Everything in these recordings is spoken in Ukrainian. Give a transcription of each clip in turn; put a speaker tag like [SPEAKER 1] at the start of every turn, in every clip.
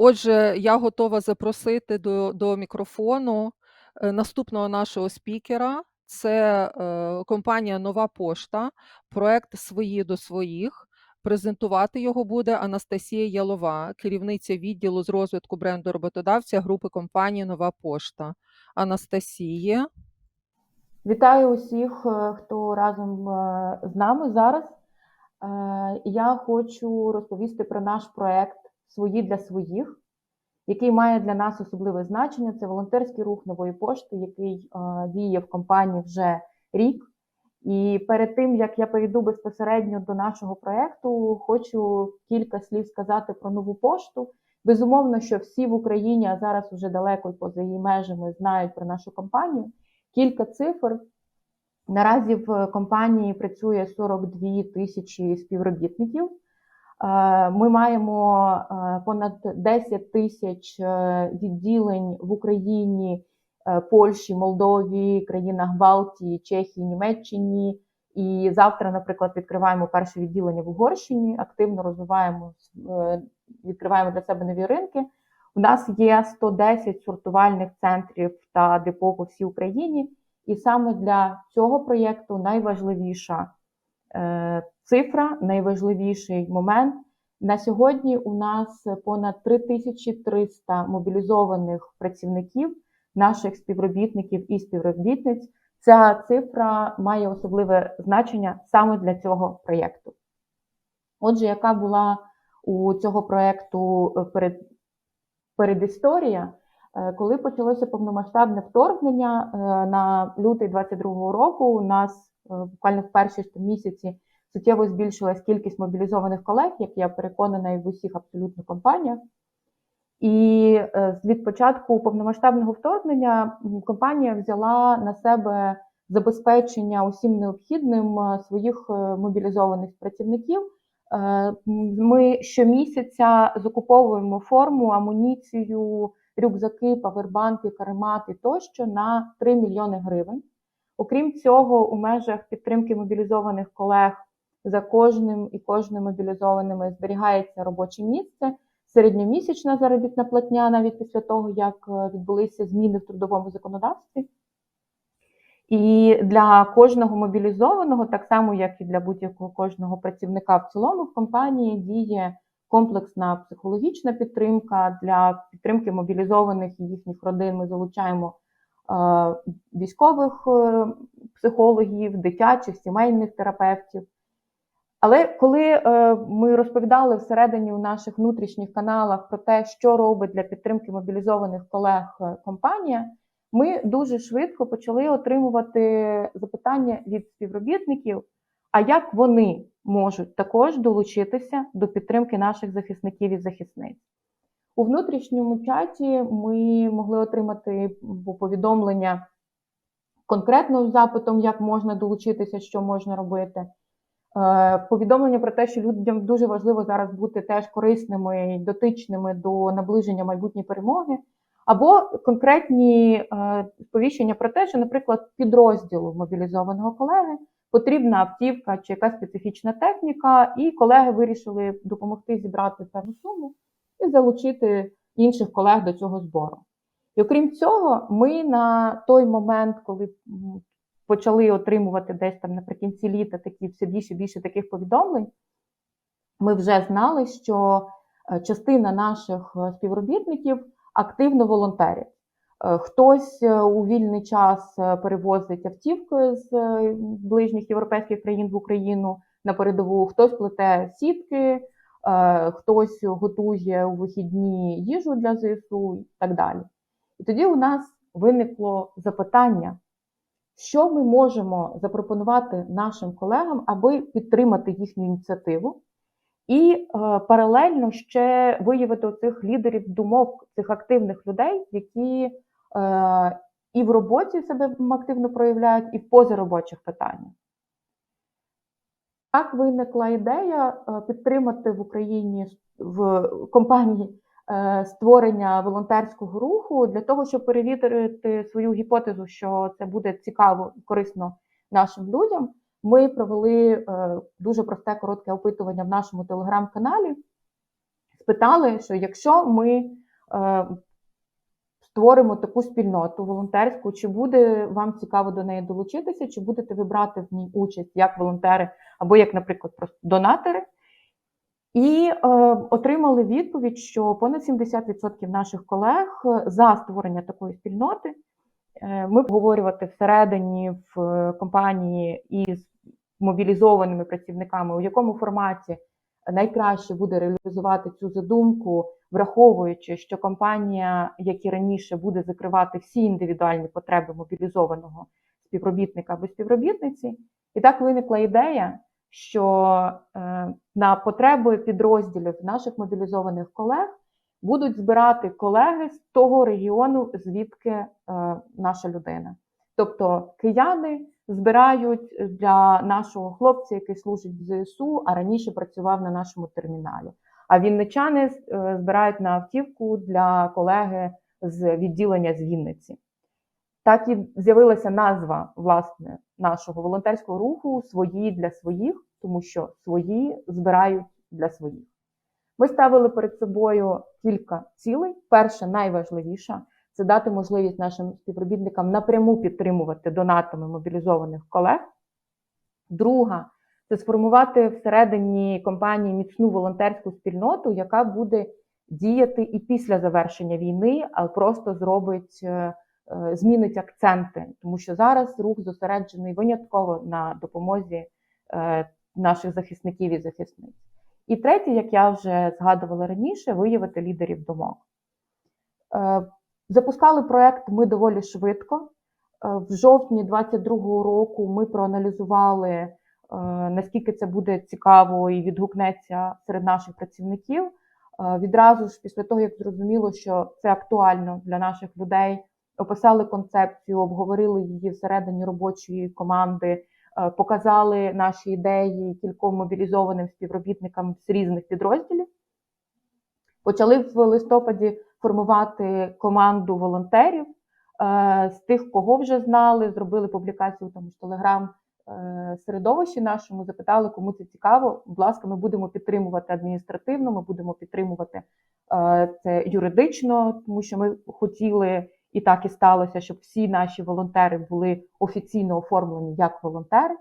[SPEAKER 1] Отже, я готова запросити до до мікрофону, е, наступного нашого спікера. Це, е, компанія "Нова пошта", проект "Свої до своїх". Презентувати його буде Анастасія Ялова, керівниця відділу з розвитку бренду роботодавця групи компанії "Нова пошта". Анастасія.
[SPEAKER 2] Вітаю усіх, е, хто разом з нами зараз. Я хочу розповісти про наш проект Свої для своїх, який має для нас особливе значення. Це волонтерський рух нової пошти, який діє в компанії вже рік. І перед тим як я перейду безпосередньо до нашого проекту, хочу кілька слів сказати про нову пошту. Безумовно, що всі в Україні, а зараз вже далеко поза її межами, знають про нашу компанію. Кілька цифр. Наразі в компанії працює 42 тисячі співробітників. Е, ми маємо е, понад 10 тисяч е, відділень в Україні, Польщі, Молдові, країнах Балтії, Чехії, Німеччині. І завтра, наприклад, відкриваємо перше відділення в Угорщині, активно розвиваємо, відкриваємо для себе нові ринки. У нас є 110 сортувальних центрів та депо по всій Україні. І саме для цього проєкту найважливіша цифра, найважливіший момент. На сьогодні у нас понад 3300 мобілізованих працівників, наших співробітників і співробітниць. Ця цифра має особливе значення саме для цього проєкту. Отже, яка була у цього проєкту е, перед, передісторія? Е, коли почалося повномасштабне вторгнення е, на лютий 22-го року, у нас е, буквально в перші місяці суттєво збільшилась кількість мобілізованих колег, як я переконана, і в усіх абсолютно компаніях. І від початку повномасштабного вторгнення компанія взяла на себе забезпечення усім необхідним своїх мобілізованих працівників. Ми щомісяця закуповуємо форму, амуніцію рюкзаки, павербанки, каремати тощо на 3 мільйони гривень. Окрім цього, у межах підтримки мобілізованих колег за кожним і кожним мобілізованими зберігається робоче місце, середньомісячна заробітна платня, навіть після того, як е, відбулися зміни в трудовому законодавстві. І для кожного мобілізованого, так само як і для будь-якого кожного працівника в цілому, в компанії діє комплексна психологічна підтримка для підтримки мобілізованих і їхніх родин. Ми залучаємо е, військових е, психологів, дитячих, сімейних терапевтів. Але коли е, ми розповідали всередині у наших внутрішніх каналах про те, що робить для підтримки мобілізованих колег компанія, ми дуже швидко почали отримувати запитання від співробітників, а як вони можуть також долучитися до підтримки наших захисників і захисниць. У внутрішньому чаті ми могли отримати повідомлення конкретно з запитом, як можна долучитися, що можна робити. Е, повідомлення про те, що людям дуже важливо зараз бути теж корисними і дотичними до наближення майбутньої перемоги, або конкретні е, сповіщення про те, що, наприклад, підрозділу мобілізованого колеги потрібна автівка чи якась специфічна техніка, і колеги вирішили допомогти зібрати певну суму і залучити інших колег до цього збору. І окрім цього, ми на той момент, коли почали отримувати десь там наприкінці літа такі все більше і більше таких повідомлень, ми вже знали, що е, частина наших е, співробітників активно волонтерять. Е, хтось е, у вільний час е, перевозить автівки з ближніх європейських країн в Україну на передову, хтось плете сітки, хтось готує у вихідні їжу для ЗСУ і так далі. І тоді у нас виникло запитання, що ми можемо запропонувати нашим колегам, аби підтримати їхню ініціативу. І паралельно ще виявити цих лідерів думок, цих активних людей, які і в роботі себе активно проявляють, і в позаробочих питаннях. Так виникла ідея е, підтримати в Україні в компанії е, створення волонтерського руху для того, щоб перевірити свою гіпотезу, що це буде цікаво і корисно нашим людям. Ми провели дуже просте коротке опитування в нашому телеграм-каналі спитали, що якщо ми е, створимо таку спільноту волонтерську, чи буде вам цікаво до неї долучитися, чи будете ви брати в ній участь як волонтери або як, наприклад, просто донатори. І е, отримали відповідь, що понад 70% наших колег е, за створення такої спільноти. Е, Ми обговорювати всередині в е, компанії із мобілізованими працівниками, у якому форматі найкраще буде реалізувати цю задумку, враховуючи, що компанія, як і раніше, буде закривати всі індивідуальні потреби мобілізованого співробітника або співробітниці. І так виникла ідея, що е, на потреби підрозділів наших мобілізованих колег будуть збирати колеги з того регіону, звідки е, наша людина. Тобто кияни збирають для нашого хлопця, який служить в ЗСУ, а раніше працював на нашому терміналі. А вінничани е, збирають на автівку для колеги з відділення з Вінниці. Так і з'явилася назва власне нашого волонтерського руху свої для своїх, тому що свої збирають для своїх. Ми ставили перед собою кілька цілей. Перша, найважливіша це дати можливість нашим співробітникам напряму підтримувати донатами мобілізованих колег. Друга це сформувати всередині компанії міцну волонтерську спільноту, яка буде діяти і після завершення війни, а просто зробить, е, е, змінить акценти, тому що зараз рух зосереджений винятково на допомозі е, наших захисників і захисниць. І третє, як я вже згадувала раніше, виявити лідерів думок. Запускали проект ми доволі швидко. В жовтні 2022 року ми проаналізували, наскільки це буде цікаво і відгукнеться серед наших працівників. Е, Відразу ж після того, як зрозуміло, що це актуально для наших людей, описали концепцію, обговорили її всередині робочої команди, е, показали наші ідеї кільком мобілізованим співробітникам з різних підрозділів. Почали в листопаді формувати команду волонтерів е, з тих, кого вже знали, зробили публікацію в тому ж телеграм е, середовищі нашому, запитали, кому це цікаво. Будь ласка, ми будемо підтримувати адміністративно, ми будемо підтримувати е, це юридично, тому що ми хотіли, і так і сталося, щоб всі наші волонтери були офіційно оформлені як волонтери.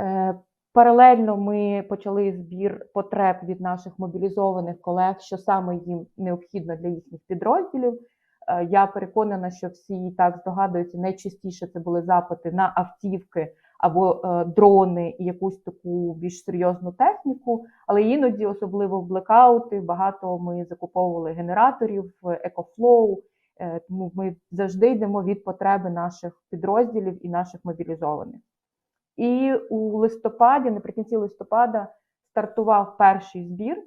[SPEAKER 2] Е, Паралельно ми почали збір потреб від наших мобілізованих колег, що саме їм необхідно для їхніх підрозділів. Е, Я переконана, що всі так здогадуються, найчастіше це були запити на автівки або е, дрони і якусь таку більш серйозну техніку. Але іноді, особливо в блекаути, багато ми закуповували генераторів, екофлоу. Е, Тому ми завжди йдемо від потреби наших підрозділів і наших мобілізованих. І у листопаді, наприкінці листопада, стартував перший збір.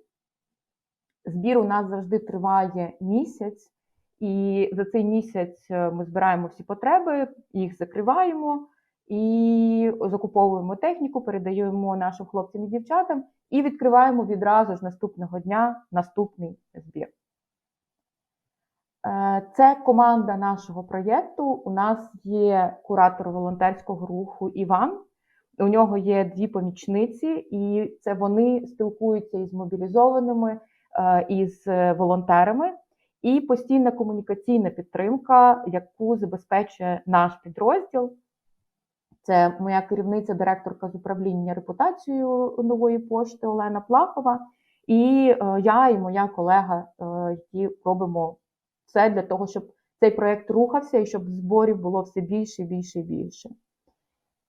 [SPEAKER 2] Збір у нас завжди триває місяць, і за цей місяць е, ми збираємо всі потреби, їх закриваємо і закуповуємо техніку, передаємо нашим хлопцям і дівчатам і відкриваємо відразу ж наступного дня наступний збір. Е, Це команда нашого проєкту. У нас є куратор волонтерського руху Іван. У нього є дві помічниці, і це вони спілкуються із мобілізованими, е, із волонтерами, і постійна комунікаційна підтримка, яку забезпечує наш підрозділ. Це моя керівниця, директорка з управління репутацією нової пошти Олена Плахова, і е, я і моя колега, е, які робимо все для того, щоб цей проєкт рухався і щоб зборів було все більше, більше і більше.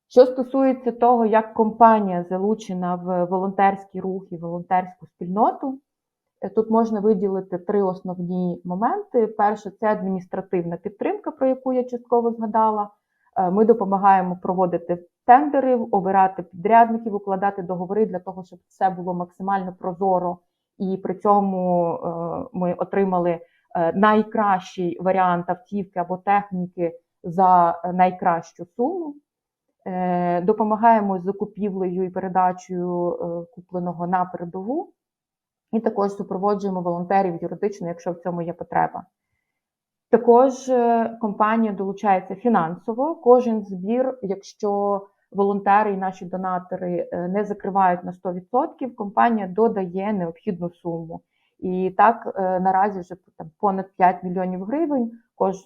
[SPEAKER 2] Що стосується того, як компанія залучена в волонтерський рух і волонтерську спільноту, е, тут можна виділити три основні моменти. Перше, це адміністративна підтримка, про яку я частково згадала. Е, Ми допомагаємо проводити тендери, обирати підрядників, укладати договори для того, щоб все було максимально прозоро, і при цьому е, ми отримали е, найкращий варіант автівки або техніки за найкращу суму. Допомагаємо з закупівлею і передачею купленого на передову, і також супроводжуємо волонтерів юридично, якщо в цьому є потреба. Також е, компанія долучається фінансово. Кожен збір, якщо волонтери і наші донатори е, не закривають на 100%, компанія додає необхідну суму. І так е, наразі вже там понад 5 мільйонів гривень кож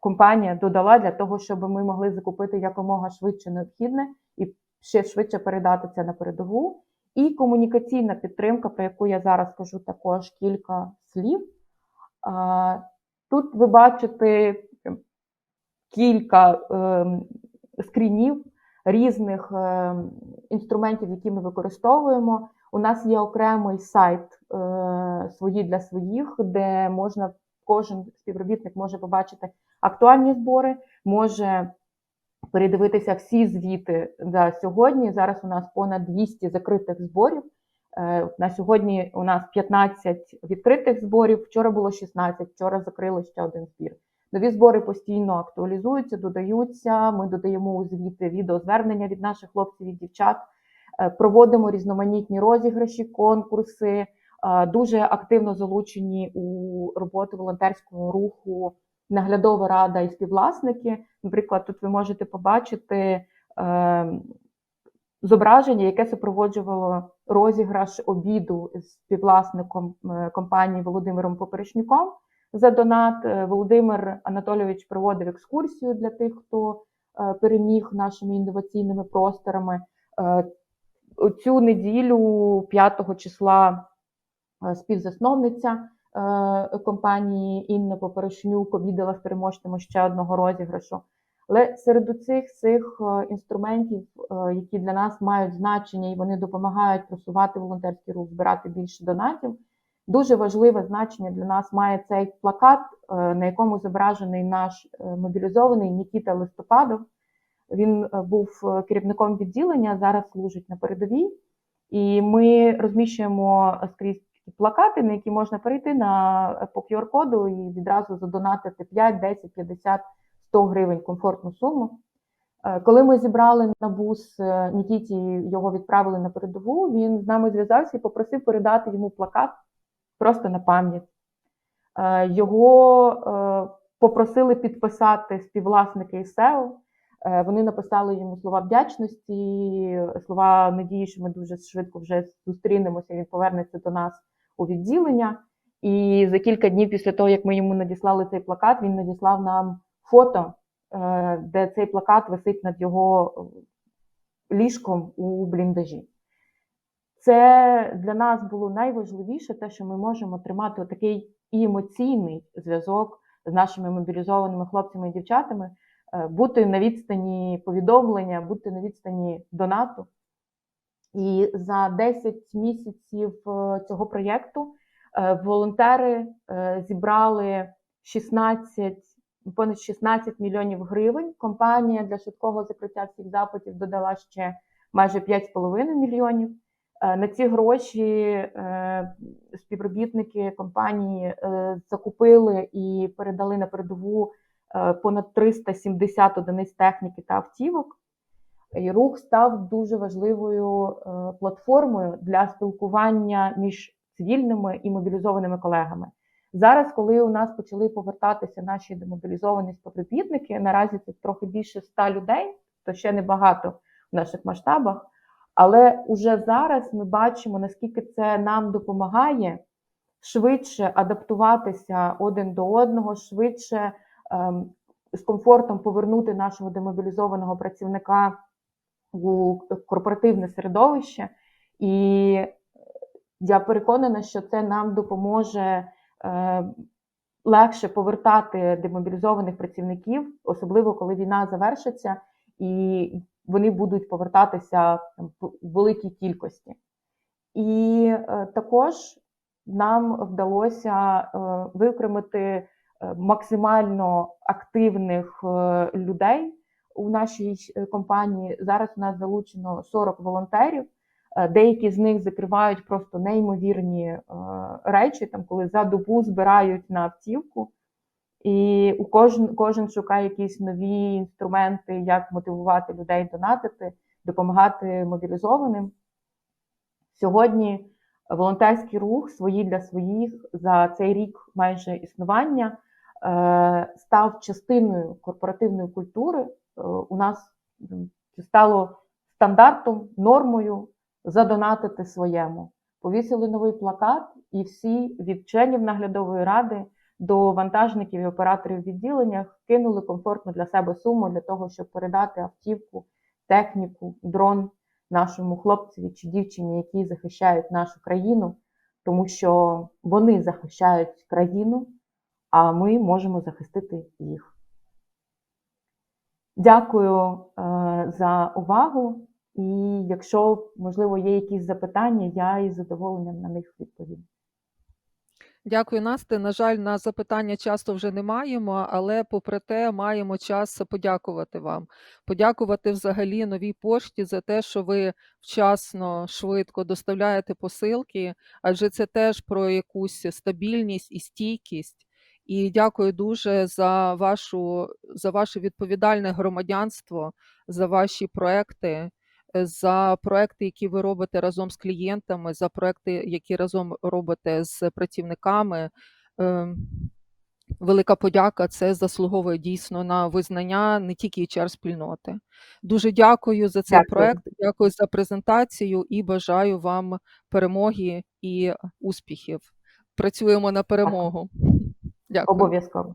[SPEAKER 2] компанія додала для того, щоб ми могли закупити якомога швидше необхідне і ще швидше передати це на передову. І комунікаційна підтримка, про яку я зараз скажу також кілька слів. Тут ви бачите кілька ем, скрінів різних ем, інструментів, які ми використовуємо. У нас є окремий сайт е, свої для своїх, де можна кожен співробітник може побачити актуальні збори, може передивитися всі звіти за сьогодні. Зараз у нас понад 200 закритих зборів. Е, На сьогодні у нас 15 відкритих зборів. Вчора було 16, вчора закрили ще один збір. Нові збори постійно актуалізуються, додаються. Ми додаємо у звіти відеозвернення від наших хлопців і дівчат. Е, Проводимо різноманітні розіграші, конкурси. Е, Дуже активно залучені у роботу волонтерського руху наглядова рада і співвласники. Наприклад, тут ви можете побачити е, зображення, яке супроводжувало розіграш обіду з співвласником е, компанії Володимиром Поперечнюком за донат. Е, Володимир Анатолійович проводив екскурсію для тих, хто е, переміг нашими інноваційними просторами. Цю неділю, 5 числа, співзасновниця компанії Інна Поперечнюк обідала з переможцями ще одного розіграшу. Але серед усіх цих е, інструментів, е, які для нас мають значення, і вони допомагають просувати волонтерський рух, збирати більше донатів. Дуже важливе значення для нас має цей плакат, е, на якому зображений наш мобілізований Нікіта Листопадов. Він був керівником відділення, зараз служить на передовій, і ми розміщуємо скрізь плакати, на які можна перейти на по QR-коду і відразу задонатити 5, 10, 50, 100 гривень комфортну суму. Е, Коли ми зібрали на бус е, Нікіті, його відправили на передову, він з нами зв'язався і попросив передати йому плакат просто на пам'ять. Е, Його попросили підписати співвласники. Е, Вони написали йому слова вдячності, слова надії, що ми дуже швидко вже зустрінемося. Він повернеться до нас у відділення. І за кілька днів після того, як ми йому надіслали цей плакат, він надіслав нам фото, е, де цей плакат висить над його е, ліжком у бліндажі. Це для нас було найважливіше, те, що ми можемо тримати такий і емоційний зв'язок з нашими мобілізованими хлопцями і дівчатами, е, бути на відстані повідомлення, бути на відстані донату. І за 10 місяців цього проєкту волонтери зібрали 16, понад 16 мільйонів гривень. Компанія для швидкого закриття всіх запитів додала ще майже 5,5 мільйонів. Е, На ці гроші е, співробітники компанії е, закупили і передали на передову понад 370 одиниць техніки та автівок. І рух став дуже важливою платформою для спілкування між цивільними і мобілізованими колегами. Зараз, коли у нас почали повертатися наші демобілізовані співробітники, наразі це трохи більше 100 людей, то ще небагато в наших масштабах. Але уже зараз ми бачимо, наскільки це нам допомагає швидше адаптуватися один до одного, швидше ем, з комфортом повернути нашого демобілізованого працівника у корпоративне середовище. І я переконана, що це нам допоможе легше повертати демобілізованих працівників, особливо коли війна завершиться і вони будуть повертатися в великій кількості. І е, також нам вдалося е, виокремити е, максимально активних е, людей у нашій е, компанії. Зараз у нас залучено 40 волонтерів. Е, Деякі з них закривають просто неймовірні е, речі, там коли за добу збирають на автівку. І у кожен, кожен шукає якісь нові інструменти, як мотивувати людей донатити, допомагати мобілізованим. Сьогодні волонтерський рух свої для своїх за цей рік майже існування е, став частиною корпоративної культури. У нас це стало стандартом, нормою задонатити своєму. повісили новий плакат, і всі від членів наглядової ради до вантажників і операторів в відділеннях кинули комфортну для себе суму для того, щоб передати автівку, техніку, дрон нашому хлопцеві чи дівчині, які захищають нашу країну, тому що вони захищають країну, а ми можемо захистити їх. Дякую е, за увагу. І якщо, можливо, є якісь запитання, я із задоволенням на них відповім.
[SPEAKER 1] Дякую, Насте. На жаль, на запитання часто вже не маємо, але попри те маємо час подякувати вам. Подякувати взагалі новій пошті за те, що ви вчасно, швидко доставляєте посилки, адже це теж про якусь стабільність і стійкість. І дякую дуже за вашу за ваше відповідальне громадянство, за ваші проекти, за проекти, які ви робите разом з клієнтами, за проекти, які разом робите з працівниками. Ем, Велика подяка. Це заслуговує дійсно на визнання не тільки HR спільноти. Дуже дякую за цей
[SPEAKER 2] Дякую.
[SPEAKER 1] проект, дякую за презентацію і бажаю вам перемоги і успіхів. Працюємо на перемогу. Дякую.
[SPEAKER 2] Обов'язково.